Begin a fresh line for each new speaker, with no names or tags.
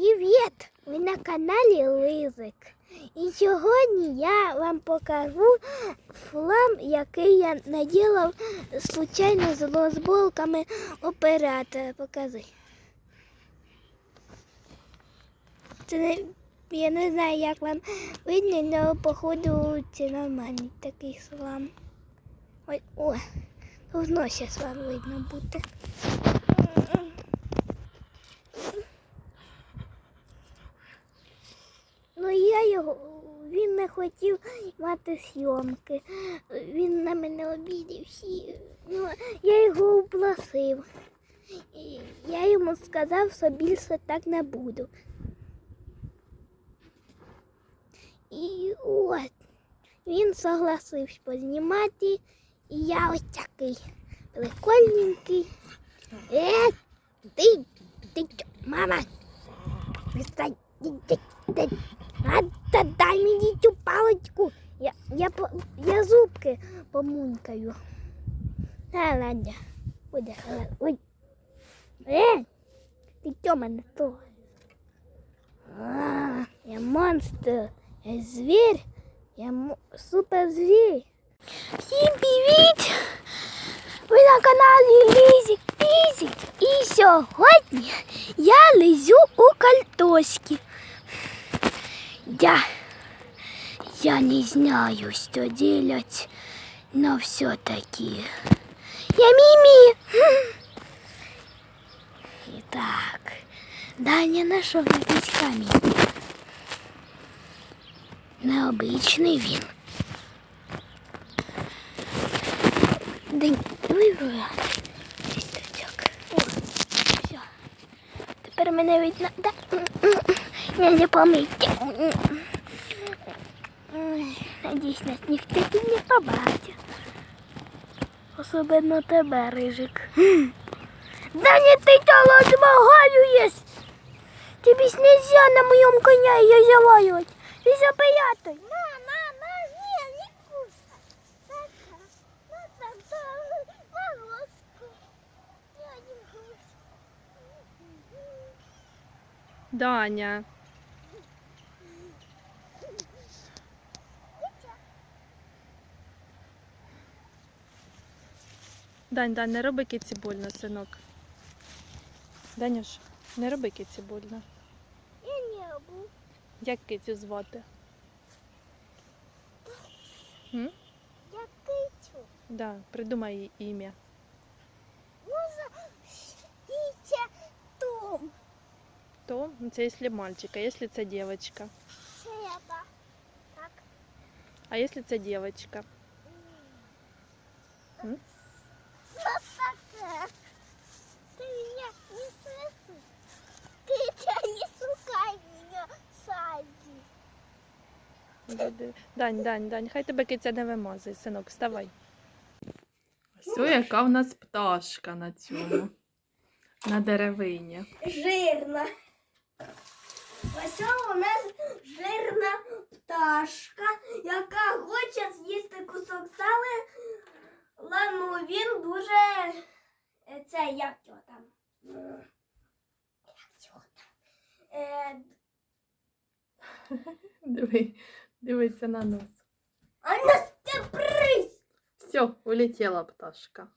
Привіт! Ви на каналі Лизик. І сьогодні я вам покажу флам, який я наділав случайно з лозболками оператора. Показуй. Це не, я не знаю, як вам видно, але походу це нормальний такий слам. Ой, о, должно зараз вам видно бути. Ну я його, він не хотів мати зйомки. Він на мене обідався. Ну, я його упласив. Я йому сказав, що більше так не буду. І от він согласився познімати. І я ось такий прикольненький. Е, ти, ти, мама. Ти- ти- ти- та дай мені цю паличку. Я, я, по- я зубки помунькаю. А, ладно. Буде халат. Ой. Е, ти чо мене то? А, я монстр. Я звір. Я мо- суперзвір. Всім привіт! Ви на каналі Лізік Пізік. І сьогодні я лизю у кальтоськи. Я, я не знаю, що делать, но все-таки я Мими. Итак, Даня нашел якийсь камінь. Необичний він. День вибрала. Лісточок. О, все. Тепер мене видно. Да? Не помийте. Ой, Надіюсь, нас ніхто тут не побачить. Особливо тебе, рижик. Да не ти тяло змагалюєш! Тобі ж нельзя на моєму коня її мама, не кушай.
Даня. Дань, Дань, не роби киці больно, синок. Данюш, не роби киці больно.
Я не буду.
Як кицю звати? М?
Я кичу.
Да, придумай їй ім'я.
Можна Вітя Том.
То, ну, це якщо мальчик, а якщо це дівчинка?
Шеба. Так.
А якщо це дівчинка? М?
Что такое? Ты меня не слышишь? Китя, не сукай меня в саді.
Буде. Дань, Дань, Дань, хай тебе киця не вимазує, синок, вставай. Ось яка в нас пташка на цьому. На деревині.
Жирна. Ось у нас жирна пташка, яка хоче з'їсти кусок сала. Ну, він дуже е, це як його там. Як його там? Е,
Диви, дивиться на нас.
а приз.
Все, улетіла пташка.